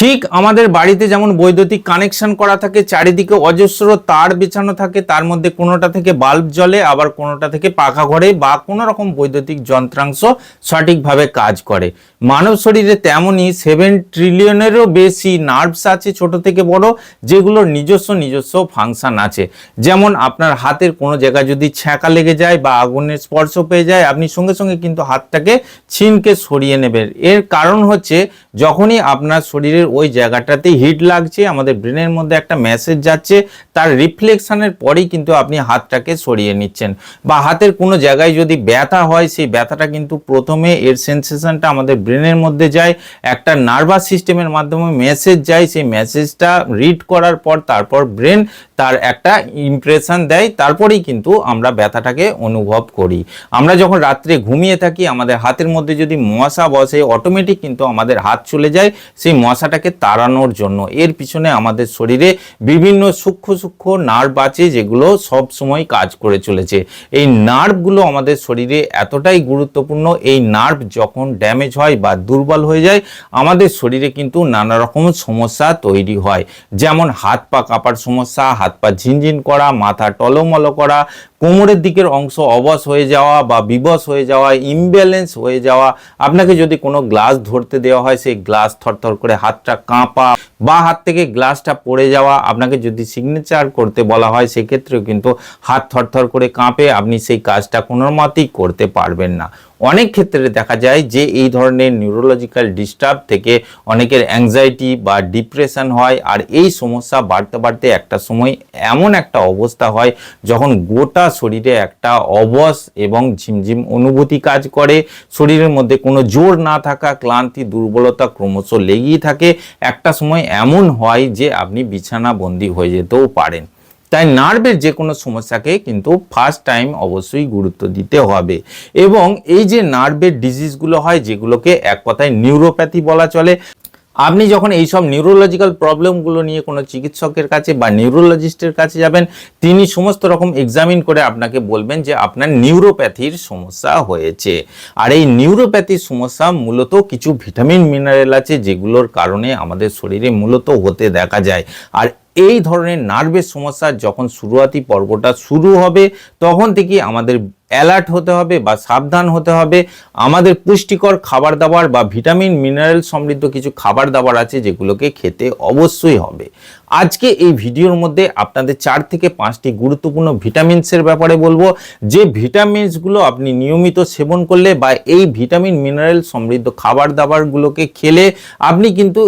ঠিক আমাদের বাড়িতে যেমন বৈদ্যুতিক কানেকশন করা থাকে চারিদিকে অজস্র তার বিছানো থাকে, তার মধ্যে কোনোটা থেকে বাল্ব জ্বলে, আবার কোনোটা থেকে পাখা ঘরে বা কোনো রকম বৈদ্যুতিক যন্ত্রাংশ সঠিকভাবে কাজ করে। মানব শরীরে তেমনই সেভেন ট্রিলিয়নেরও বেশি নার্ভস আছে ছোট থেকে বড়, যেগুলোর নিজস্ব নিজস্ব ফাংশন আছে। যেমন আপনার হাতের কোনো জায়গায় যদি ছ্যাঁকা লেগে যায় বা আগুনের স্পর্শ পেয়ে যায়, আপনি সঙ্গে সঙ্গে কিন্তু হাতটাকে ছিনকে সরিয়ে নেবেন। এর কারণ হচ্ছে, যখনই আপনার শরীরের ওই জায়গাটাতে হিট লাগছে, আমাদের ব্রেনের মধ্যে একটা মেসেজ যাচ্ছে, তার রিফ্লেকশানের পরেই কিন্তু আপনি হাতটাকে সরিয়ে নিচ্ছেন। বা হাতের কোনো জায়গায় যদি ব্যথা হয়, সেই ব্যথাটা কিন্তু প্রথমে এর সেন্সেশনটা আমাদের ব্রেনের মধ্যে যায়, একটা নার্ভাস সিস্টেমের মাধ্যমে মেসেজ যায়, সেই মেসেজটা রিড করার পর তারপর ব্রেন তার একটা ইমপ্রেশন দেয়, তারপরেই কিন্তু আমরা ব্যথাটাকে অনুভব করি। আমরা যখন রাত্রে ঘুমিয়ে থাকি, আমাদের হাতের মধ্যে যদি মশা বসে অটোমেটিক কিন্তু আমাদের হাত চলে যায়, সেই মশাটাকে তাড়ানোর জন্য। এর পিছনে আমাদের শরীরে বিভিন্ন সূক্ষ্ম সূক্ষ্ম নার্ভ আছে যেগুলো সব সময় কাজ করে চলেছে। এই নার্ভগুলো আমাদের শরীরে এতটাই গুরুত্বপূর্ণ, এই নার্ভ যখন ড্যামেজ হয় বা দুর্বল হয়ে যায়, আমাদের শরীরে কিন্তু নানা রকম সমস্যা তৈরি হয়। যেমন হাত পা কাঁপার সমস্যা, হাত পা ঝিনঝিন করা, মাথা টলমল করা, কোমরের দিকের অংশ অবশ হয়ে যাওয়া বা বিবশ হয়ে যাওয়া ইমব্যালেন্স হয়ে যাওয়া। আপনাকে যদি কোনো গ্লাস ধরতে দেওয়া হয়, সেই গ্লাস থরথর করে হাতটা কাঁপা, বা হাত থেকে গ্লাসটা পড়ে যাওয়া, আপনাকে যদি সিগনেচার করতে বলা হয়, সেক্ষেত্রেও কিন্তু হাত থরথর করে কাঁপে, আপনি সেই কাজটা কোনো মতেই করতে পারবেন না। অনেক ক্ষেত্রে দেখা যায় যে এই ধরনের নিউরোলজিক্যাল ডিস্টার্ব থেকে অনেকের অ্যাংজাইটি বা ডিপ্রেশন হয়, আর এই সমস্যা বাড়তে বাড়তে একটা সময় এমন একটা অবস্থা হয় যখন গোটা শরীরে একটা অবস এবং ঝিমঝিম অনুভূতি কাজ করে। শরীরের মধ্যে কোনো জোর না থাকা, ক্লান্তি, দুর্বলতা ক্রমশ লেগেই থাকে। একটা সময় এমন হয় যে আপনি বিছানা বন্দী হয়ে যেতেও পারেন। তাই নার্ভের যে কোনো সমস্যাকে কিন্তু ফার্স্ট টাইম অবশ্যই গুরুত্ব দিতে হবে। এবং এই যে নার্ভের ডিজিজগুলো হয়, যেগুলোকে এক কথায় নিউরোপ্যাথি বলা চলে, আপনি যখন এই সব নিউরোলজিক্যাল প্রবলেমগুলো নিয়ে কোনো চিকিৎসকের কাছে বা নিউরোলজিস্টের কাছে যাবেন, তিনি সমস্ত রকম এক্সামিন করে আপনাকে বলবেন যে আপনার নিউরোপ্যাথির সমস্যা হয়েছে। আর এই নিউরোপ্যাথির সমস্যা মূলত কিছু ভিটামিন মিনারেল আছে, যেগুলোর কারণে আমাদের শরীরে মূলত হতে দেখা যায়। আর এই ধরনের নার্ভের সমস্যা যখন শুরুয়াতি পর্বটা শুরু হবে, তখন থেকে আমাদের অ্যালার্ট হতে হবে বা সাবধান হতে হবে। আমাদের পুষ্টিকর খাবার দাবার বা ভিটামিন মিনারেল সমৃদ্ধ কিছু খাবার দাবার আছে যেগুলোকে খেতে অবশ্যই হবে। আজকে এই ভিডিওর মধ্যে আপনাদের চার থেকে পাঁচটি গুরুত্বপূর্ণ ভিটামিনসের ব্যাপারে বলব। যে ভিটামিনসগুলো আপনি নিয়মিত সেবন করলে বা এই ভিটামিন, মিনারেল সমৃদ্ধ খাবার দাবারগুলোকে খেলে আপনি কিন্তু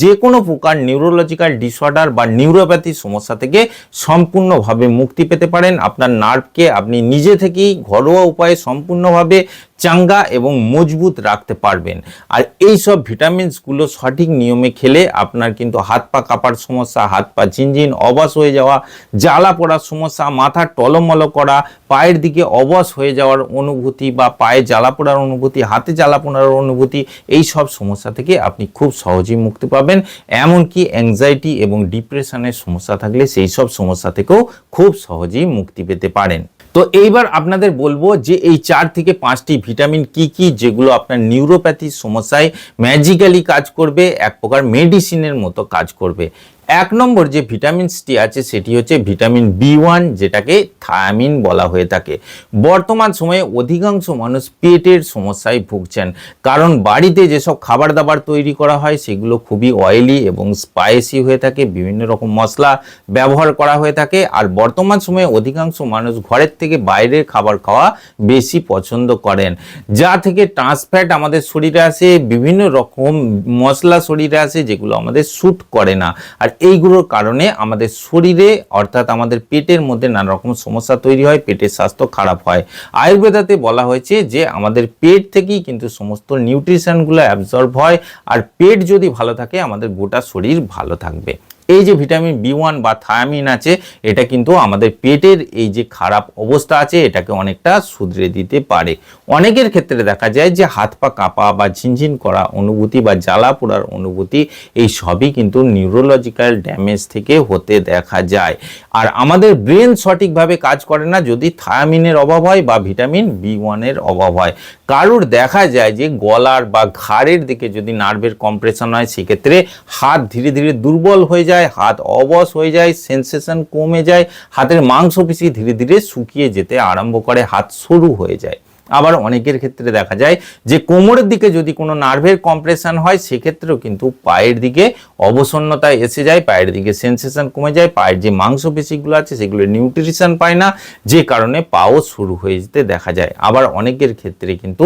যে কোনো প্রকার নিউরোলজিক্যাল ডিসঅর্ডার বা নিউরোপ্যাথি সমস্যা থেকে সম্পূর্ণভাবে মুক্তি পেতে পারেন। আপনার নার্ভকে আপনি নিজে থেকেই ঘরোয়া উপায়ে সম্পূর্ণভাবে চাঙ্গা এবং মজবুত রাখতে পারবেন। আর এই সব ভিটামিনসগুলো সঠিক নিয়মে খেলে আপনার কিন্তু হাত পা কাপার সমস্যা, হাত পা ঝিনঝিন, অবাস হয়ে যাওয়া, জ্বালা পড়ার সমস্যা, মাথা টলমল করা, পায়ের দিকে অবশ হয়ে যাওয়ার অনুভূতি বা পায়ে জ্বালা পোড়ার অনুভূতি, হাতে জ্বালা পোড়ার অনুভূতি, এই সব সমস্যা থেকে আপনি খুব সহজেই মুক্তি পাবেন। এমনকি অ্যাংজাইটি এবং ডিপ্রেশনের সমস্যা থাকলে সেই সব সমস্যা থেকেও খুব সহজেই মুক্তি পেতে পারেন। তো এইবার আপনাদের বলব যে এই চার থেকে পাঁচটি ভিটামিন কি কি, যেগুলো আপনার নিউরোপ্যাথি সমস্যায় ম্যাজিক্যালি কাজ করবে, এক প্রকার মেডিসিনের মতো কাজ করবে। এক নম্বর যে ভিটামিনসটি আছে, সেটি হচ্ছে ভিটামিন বি ওয়ান, যেটাকে থায়ামিন বলা হয়ে থাকে। বর্তমান সময়ে অধিকাংশ মানুষ পেটের সমস্যায় ভুগছেন। কারণ বাড়িতে যেসব খাবার দাবার তৈরি করা হয়, সেগুলো খুবই অয়েলি এবং স্পাইসি হয়ে থাকে, বিভিন্ন রকম মশলা ব্যবহার করা হয়ে থাকে। আর বর্তমান সময়ে অধিকাংশ মানুষ ঘরের থেকে বাইরের খাবার খাওয়া বেশি পছন্দ করেন। যা থেকে ট্রান্সফ্যাট আমাদের শরীরে আসে, বিভিন্ন রকম মশলা শরীরে আসে, যেগুলো আমাদের শ্যুট করে না। আর এইগুলোর কারণে আমাদের শরীরে, অর্থাৎ আমাদের পেটের মধ্যে নানা রকম সমস্যা তৈরি হয়, পেটের স্বাস্থ্য খারাপ হয়। আয়ুর্বেদাতে বলা হয়েছে যে, আমাদের পেট থেকেই কিন্তু সমস্ত নিউট্রিশনগুলো অ্যাবজর্ব হয়, আর পেট যদি ভালো থাকে, আমাদের গোটা শরীর ভালো থাকবে। এই যে ভিটামিন বি ওয়ান বা থায়ামিন আছে, এটা কিন্তু আমাদের পেটের এই যে খারাপ অবস্থা আছে, এটাকে অনেকটা শুধরে দিতে পারে। অনেকের ক্ষেত্রে দেখা যায় যে হাত পা কাঁপা বা ঝিনঝিন করা অনুভূতি বা জ্বালা পোড়ার অনুভূতি, এই সবই কিন্তু নিউরোলজিক্যাল ড্যামেজ থেকে হতে দেখা যায়। আর আমাদের ব্রেন সঠিকভাবে কাজ করে না যদি থায়ামিনের অভাব হয় বা ভিটামিন বি ওয়ানের অভাব হয়। কারোর দেখা যায় যে গলার বা ঘাড়ের দিকে যদি নার্ভের কম্প্রেশন হয়, সেক্ষেত্রে হাত ধীরে ধীরে দুর্বল হয়ে যায়, হাত অবস হয়ে যায় সেন্সেশন কমে যায়, হাতের মাংসপেশি ধীরে ধীরে শুকিয়ে যেতে আরম্ভ করে, হাত সরু হয়ে যায়। আবার অনেকের ক্ষেত্রে দেখা যায় যে কোমরের দিকে যদি কোনো নার্ভের কম্প্রেশন হয়, সেক্ষেত্রেও কিন্তু পায়ের দিকে অবসন্নতা এসে যায়, পায়ের দিকে সেন্সেশন কমে যায়, পায়ের যে মাংসপেশিগুলো আছে, সেগুলো নিউট্রিশন পায় না, যে কারণে পাও শুরু হয়ে যেতে দেখা যায়। আবার অনেকের ক্ষেত্রে কিন্তু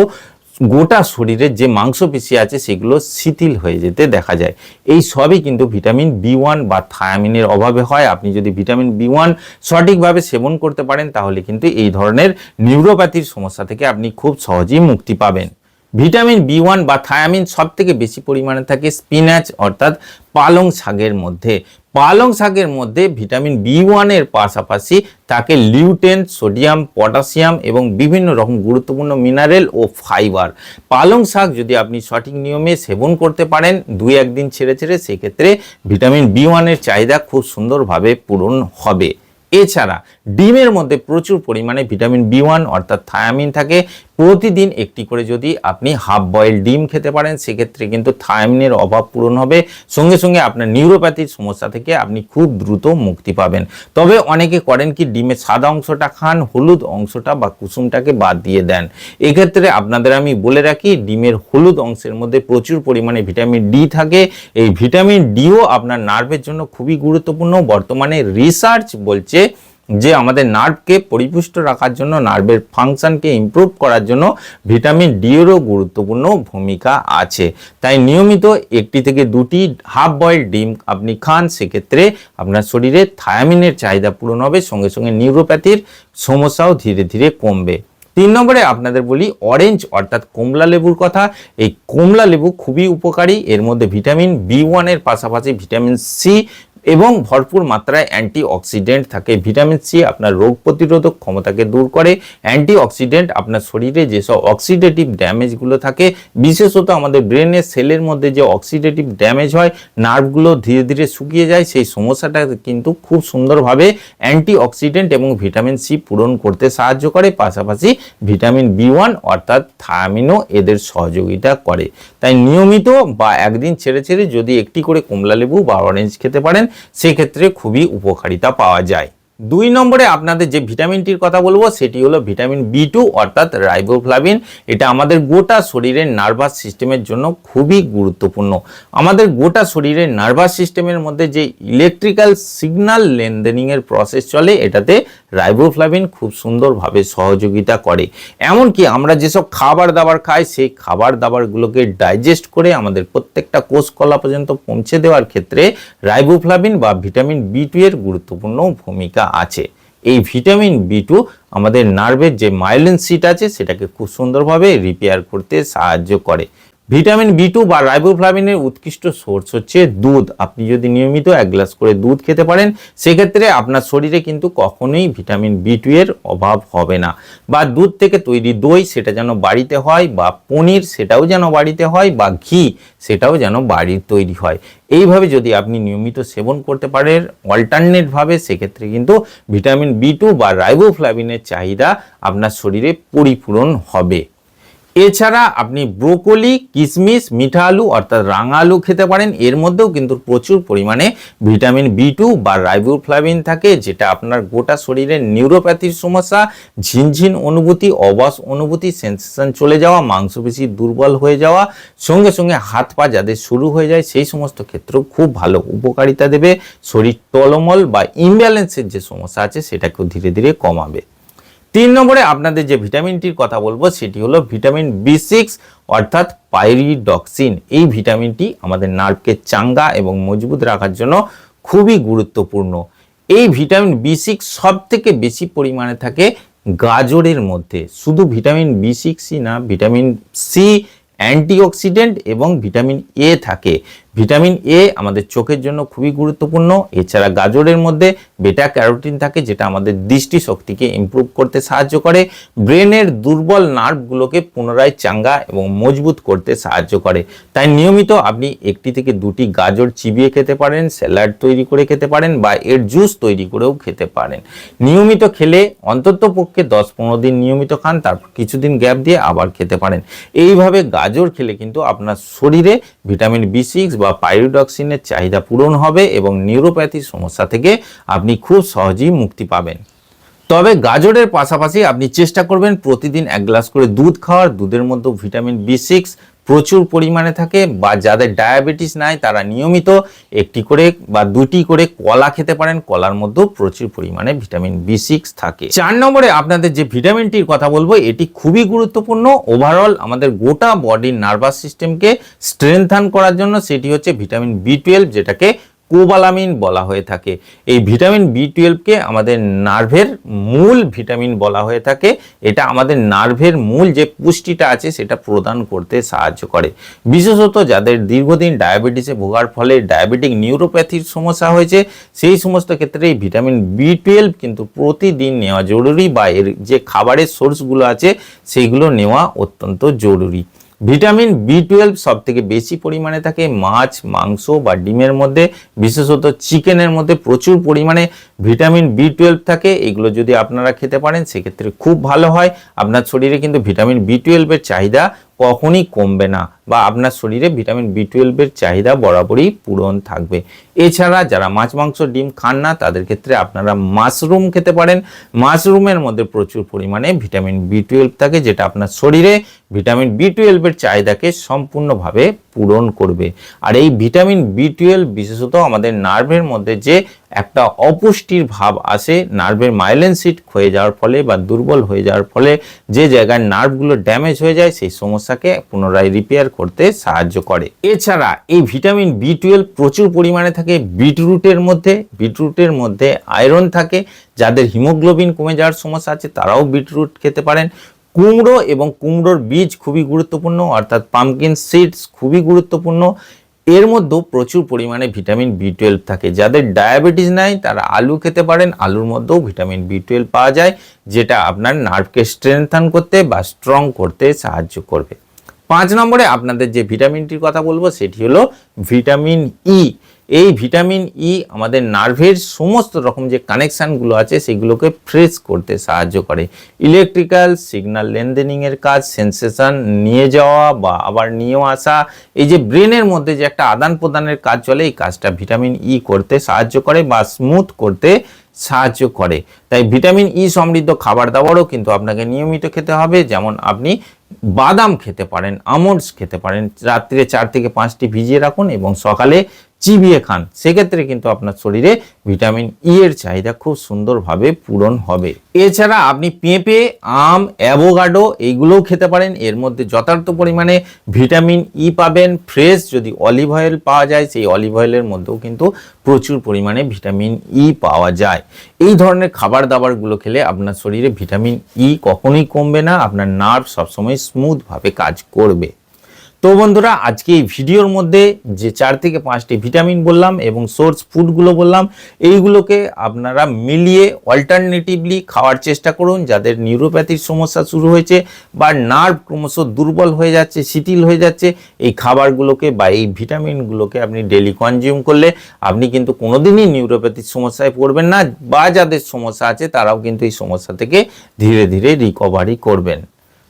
গোটা শরীরের যে মাংসপেশি আছে সেগুলো শিথিল হয়ে যেতে দেখা যায়। এই সবই কিন্তু ভিটামিন বি ওয়ান বা থায়ামিনের অভাবে হয়। আপনি যদি ভিটামিন বি ওয়ান সঠিকভাবে সেবন করতে পারেন, তাহলে কিন্তু এই ধরনের নিউরোপ্যাথির সমস্যা থেকে আপনি খুব সহজেই মুক্তি পাবেন। ভিটামিন বি ওয়ান বা থায়ামিন সব থেকে বেশি পরিমাণে থাকে স্পিনাচ, অর্থাৎ পালং শাকের মধ্যে। পালং শাকের মধ্যে ভিটামিন বি ওয়ানের পাশাপাশি থাকে লিউটেন, সোডিয়াম, পটাশিয়াম এবং বিভিন্ন রকম গুরুত্বপূর্ণ মিনারেল ও ফাইবার পালং শাক যদি আপনি সঠিক নিয়মে সেবন করতে পারেন, দুই একদিন ছেড়ে ছেড়ে সেক্ষেত্রে ভিটামিন বি ওয়ানের চাহিদা খুব সুন্দরভাবে পূরণ হবে। এছাড়া ডিমের মধ্যে প্রচুর পরিমাণে ভিটামিন বি ওয়ান অর্থাৎ থায়ামিন থাকে প্রতিদিন একটি করে যদি আপনি হাফ বয়েল ডিম খেতে পারেন, সেক্ষেত্রে কিন্তু থায়ামিনের অভাব পূরণ হবে। সঙ্গে সঙ্গে আপনার নিউরোপ্যাথির সমস্যা থেকে আপনি খুব দ্রুত মুক্তি পাবেন। তবে অনেকে করেন কি ডিমের সাদা অংশটা খান, হলুদ অংশটা বা কুসুমটাকে বাদ দিয়ে দেন। এক্ষেত্রে আপনাদের আমি বলে রাখি, ডিমের হলুদ অংশের মধ্যে প্রচুর পরিমাণে ভিটামিন ডি থাকে। এই ভিটামিন ডিও আপনার নার্ভের জন্য খুবই গুরুত্বপূর্ণ। বর্তমানে রিসার্চ বলছে যে আমাদের নার্ভকে পরিপুষ্ট রাখার জন্য নার্ভের ফাংশনকে ইমপ্রুভ করার জন্য ভিটামিন ডি এরও গুরুত্বপূর্ণ ভূমিকা আছে। তাই নিয়মিত একটি থেকে দুটি হাফ বয়েল ডিম আপনি খান, সেক্ষেত্রে আপনার শরীরে থায়ামিনের চাহিদা পূরণ হবে, সঙ্গে সঙ্গে নিউরোপ্যাথির সমস্যাও ধীরে ধীরে কমবে। তিন নম্বরে আপনাদের বলি অরেঞ্জ অর্থাৎ কমলা লেবুর কথা। এই কমলা লেবু খুবই উপকারী, এর মধ্যে ভিটামিন বি ওয়ানের পাশাপাশি ভিটামিন সি এবং ভরপুর মাত্রায় অ্যান্টি অক্সিডেন্ট থাকে। ভিটামিন সি আপনার রোগ প্রতিরোধক ক্ষমতাকে দূর করে। অ্যান্টি অক্সিডেন্ট আপনার শরীরে যেসব অক্সিডেটিভ ড্যামেজগুলো থাকে, বিশেষত আমাদের ব্রেনের সেলের মধ্যে যে অক্সিডেটিভ ড্যামেজ হয়, নার্ভগুলো ধীরে ধীরে শুকিয়ে যায়, সেই সমস্যাটা কিন্তু খুব সুন্দরভাবে অ্যান্টি অক্সিডেন্ট এবং ভিটামিন সি পূরণ করতে সাহায্য করে। পাশাপাশি ভিটামিন বি ওয়ান অর্থাৎ থায়ামিনও এদের সহযোগিতা করে। তাই নিয়মিত বা একদিন ছেড়ে ছেড়ে যদি একটি করে কমলা লেবু বা অরেঞ্জ খেতে পারেন, সেক্ষেত্রে খুবই উপকারিতা পাওয়া যায়। দুই নম্বরে আপনাদের যে ভিটামিনটির কথা বলব, সেটি হলো ভিটামিন বি টু অর্থাৎ রাইবোফ্লাভিন। এটা আমাদের গোটা শরীরের নার্ভাস সিস্টেমের জন্য খুবই গুরুত্বপূর্ণ। আমাদের গোটা শরীরের নার্ভাস সিস্টেমের মধ্যে যে ইলেকট্রিক্যাল সিগন্যাল লেনদেনিংয়ের প্রসেস চলে, এটাতে রাইবোফ্লাভিন খুব সুন্দরভাবে সহযোগিতা করে। এমনকি আমরা যেসব খাবার দাবার খাই, সেই খাবার দাবারগুলোকে ডাইজেস্ট করে আমাদের প্রত্যেকটা কোষ কলা পর্যন্ত পৌঁছে দেওয়ার ক্ষেত্রে রাইবোফ্লাভিন বা ভিটামিন বি টু এর গুরুত্বপূর্ণ ভূমিকা। আছে। এই ভিটামিন বি টু আমাদের নার্ভের যে মাইলিন সিট আছে, সেটাকে খুব সুন্দরভাবে রিপেয়ার করতে সাহায্য করে। ভিটামিন বি টু বা রাইবোফ্লাভিনের উৎকৃষ্ট সোর্স হচ্ছে দুধ। আপনি যদি নিয়মিত এক গ্লাস করে দুধ খেতে পারেন, সেক্ষেত্রে আপনার শরীরে কিন্তু কখনোই ভিটামিন বি টু এর অভাব হবে না। বা দুধ থেকে তৈরি দই সেটা যেন বাড়িতে হয়, বা পনির সেটাও যেন বাড়িতে হয়, বা ঘি সেটাও যেন বাড়ির তৈরি হয়। এইভাবে যদি আপনি নিয়মিত সেবন করতে পারেন অল্টারনেটভাবে সেক্ষেত্রে কিন্তু ভিটামিন বি টু বা রাইবোফ্লাভিনের চাহিদা আপনার শরীরে পরিপূরণ হবে। এছাড়া আপনি ব্রোকলি কিশমিশ মিঠা আলু অর্থাৎ রাঙা আলু খেতে পারেন। এর মধ্যেও কিন্তু প্রচুর পরিমাণে ভিটামিন বি টু বা রাইবোফ্লাভিন থাকে, যেটা আপনার গোটা শরীরের নিউরোপ্যাথির সমস্যা, ঝিনঝিন অনুভূতি, অবাস অনুভূতি, সেন্সেশন চলে যাওয়া, মাংসপেশি দুর্বল হয়ে যাওয়া, সঙ্গে সঙ্গে হাত পা যাদের শুরু হয়ে যায়, সেই সমস্ত ক্ষেত্রেও খুব ভালো উপকারিতা দেবে। শরীর টলমল বা ইমব্যালেন্সের যে সমস্যা আছে, সেটাকেও ধীরে ধীরে কমাবে। তিন নম্বরে আপনাদের যে ভিটামিনটির কথা বলব, সেটি হলো ভিটামিন বি সিক্স, অর্থাৎ পাইরিডক্সিন। এই ভিটামিনটি আমাদের নার্ভকে চাঙ্গা এবং মজবুত রাখার জন্য খুবই গুরুত্বপূর্ণ। এই ভিটামিন বি সিক্স সব থেকে বেশি পরিমাণে থাকে গাজরের মধ্যে। শুধু ভিটামিন বি সিক্সই না, ভিটামিন সি অ্যান্টিঅক্সিডেন্ট এবং ভিটামিন এ থাকে। ভিটামিন এ আমাদের চোখের জন্য খুবই গুরুত্বপূর্ণ। এছাড়া গাজরের মধ্যে বেটা ক্যারোটিন থাকে, যেটা আমাদের দৃষ্টি শক্তিকে ইমপ্রুভ করতে সাহায্য করে। ব্রেনের দুর্বল নার্ভগুলোকে পুনরায় চাঙ্গা এবং মজবুত করতে সাহায্য করে। তাই নিয়মিত আপনি একটি থেকে দুটি গাজর চিবিয়ে খেতে পারেন, স্যালাড তৈরি করে খেতে পারেন বা এর জুস তৈরি করেও খেতে পারেন। নিয়মিত খেলে অন্তত পক্ষে দশ পনেরো দিন নিয়মিত খান, তারপর কিছুদিন গ্যাপ দিয়ে আবার খেতে পারেন। এইভাবে গাজর খেলে কিন্তু আপনার শরীরে ভিটামিন বি সিক্স বা পাইরোডক্সিনের চাহিদা পূরণ হবে এবং নিউরোপ্যাথি সমস্যা থেকে আপনি খুব সহজেই মুক্তি পাবেন। তবে গাজরের পাশাপাশি আপনি চেষ্টা করবেন প্রতিদিন এক গ্লাস করে দুধ খাওয়ার। দুধের মধ্যে ভিটামিন বি সিক্স প্রচুর পরিমাণে থাকে বা যাদের ডায়াবেটিস নাই তারা নিয়মিত একটি করে বা দুটি করে কলা খেতে পারেন। কলার মধ্যেও প্রচুর পরিমাণে ভিটামিন বি সিক্স থাকে। চার নম্বরে আপনাদের যে ভিটামিনটির কথা বলব, এটি খুবই গুরুত্বপূর্ণ। ওভারঅল আমাদের গোটা বডির নার্ভাস সিস্টেমকে স্ট্রেংথান করার জন্য সেটি হচ্ছে ভিটামিন বি টুয়েলভ যেটাকে কোবালামিন বলা হয়ে থাকে। এই ভিটামিন বি টুয়েলভকে আমাদের নার্ভের মূল ভিটামিন বলা হয়ে থাকে। এটা আমাদের নার্ভের মূল যে পুষ্টিটা আছে, সেটা প্রদান করতে সাহায্য করে। বিশেষত যাদের দীর্ঘদিন ডায়াবেটিসে ভোগার ফলে ডায়াবেটিক নিউরোপ্যাথির সমস্যা হয়েছে, সেই সমস্ত ক্ষেত্রে এই ভিটামিন বি টুয়েলভ কিন্তু প্রতিদিন নেওয়া জরুরি বা এর যে খাবারের সোর্সগুলো আছে, সেইগুলো নেওয়া অত্যন্ত জরুরি। ভিটামিন বি টুয়েলভ সব থেকে বেশি পরিমাণে থাকে, মাছ, মাংস বা ডিমের মধ্যে, বিশেষত চিকেনের মধ্যে প্রচুর পরিমাণে ভিটামিন বি টুয়েলভ থাকে। এগুলো যদি আপনারা খেতে পারেন, সেক্ষেত্রে খুব ভালো হয়। আপনার শরীরে কিন্তু ভিটামিন বি টুয়েলভের চাহিদা কখনই কমবে না। বা আপনার শরীরে ভিটামিন বি টুয়েলভের চাহিদা বরাবরই পূরণ থাকবে। এছাড়া যারা মাছ, মাংস, ডিম খান না, তাদের ক্ষেত্রে আপনারা মাশরুম খেতে পারেন। মাশরুমের মধ্যে প্রচুর পরিমাণে ভিটামিন বি টুয়েলভ থাকে, যেটা আপনার শরীরে ভিটামিন বি টুয়েলভের চাহিদাকে সম্পূর্ণভাবে পূরণ করবে। আর এই ভিটামিন বি টুয়েলভ বিশেষত আমাদের নার্ভের মধ্যে যে একটা অপুষ্টির ভাব আসে, নার্ভের মাইলেন সিট ক্ষয়ে যাওয়ার ফলে বা দুর্বল হয়ে যাওয়ার ফলে যে জায়গায় নার্ভগুলো ড্যামেজ হয়ে যায়, সেই সমস্যাকে পুনরায় রিপেয়ার করতে সাহায্য করে। এছাড়া এই ভিটামিন বি টুয়েলভ প্রচুর পরিমাণে থাকে বিটরুটের মধ্যে বিটরুটের মধ্যে আয়রন থাকে, যাদের হিমোগ্লোবিন কমে যাওয়ার সমস্যা আছে, তারাও বিটরুট খেতে পারেন। কুমড়ো এবং কুমড়োর বীজ খুবই গুরুত্বপূর্ণ, অর্থাৎ পামকিন সিডস খুবই গুরুত্বপূর্ণ। এর মধ্যেও প্রচুর পরিমাণে ভিটামিন বি টুয়েলভ থাকে। যাদের ডায়াবেটিস নাই, তারা আলু খেতে পারেন। আলুর মধ্যেও ভিটামিন বি টুয়েলভ পাওয়া যায়, যেটা আপনার নার্ভকে স্ট্রেংথান করতে বা স্ট্রং করতে সাহায্য করবে। পাঁচ নম্বরে আপনাদের যে ভিটামিনটির কথা বলব, সেটি হলো ভিটামিন ই এই ভিটামিন ই আমাদের নার্ভের সমস্ত রকম যে কানেকশানগুলো আছে, সেগুলোকে ফ্রেশ করতে সাহায্য করে। ইলেকট্রিক্যাল সিগন্যাল লেনদেনিংয়ের কাজ সেন্সেশন নিয়ে যাওয়া বা আবার নিয়েও আসা, এই যে ব্রেনের মধ্যে যে একটা আদান প্রদানের কাজ চলে, এই কাজটা ভিটামিন ই করতে সাহায্য করে বা স্মুথ করতে সাহায্য করে। তাই ভিটামিন ই সমৃদ্ধ খাবার দাবারও কিন্তু আপনাকে নিয়মিত খেতে হবে। যেমন আপনি বাদাম খেতে পারেন আমন্ডস খেতে পারেন। রাত্রে চার থেকে পাঁচটি ভিজিয়ে রাখুন এবং সকালে চিবিয়ে খান। সেক্ষেত্রে কিন্তু আপনার শরীরে ভিটামিন ই এর চাহিদা খুব সুন্দরভাবে পূরণ হবে। এছাড়া আপনি পেঁপে, আম অ্যাভোগাডো এইগুলোও খেতে পারেন। এর মধ্যে যথার্থ পরিমাণে ভিটামিন ই পাবেন। ফ্রেশ যদি অলিভ অয়েল পাওয়া যায়, সেই অলিভ অয়েলের মধ্যেও কিন্তু প্রচুর পরিমাণে ভিটামিন ই পাওয়া যায়। এই ধরনের খাবার দাবারগুলো খেলে আপনার শরীরে ভিটামিন ই কখনোই কমবে না। আপনার নার্ভ সবসময় স্মুথভাবে কাজ করবে। তো বন্ধুরা, আজকে এই ভিডিওর মধ্যে যে চার থেকে পাঁচটি ভিটামিন বললাম এবং সোর্স ফুডগুলো বললাম, এইগুলোকে আপনারা মিলিয়ে অল্টারনেটিভলি খাওয়ার চেষ্টা করুন। যাদের নিউরোপ্যাথির সমস্যা শুরু হয়েছে বা নার্ভ ক্রমশ দুর্বল হয়ে যাচ্ছে, শিথিল হয়ে যাচ্ছে, এই খাবারগুলোকে বা এই ভিটামিনগুলোকে আপনি ডেলি কনজিউম করলে আপনি কিন্তু কোনোদিনই নিউরোপ্যাথির সমস্যায় পড়বেন না বা যাদের সমস্যা আছে তারাও কিন্তু এই সমস্যা থেকে ধীরে ধীরে রিকভারি করবেন।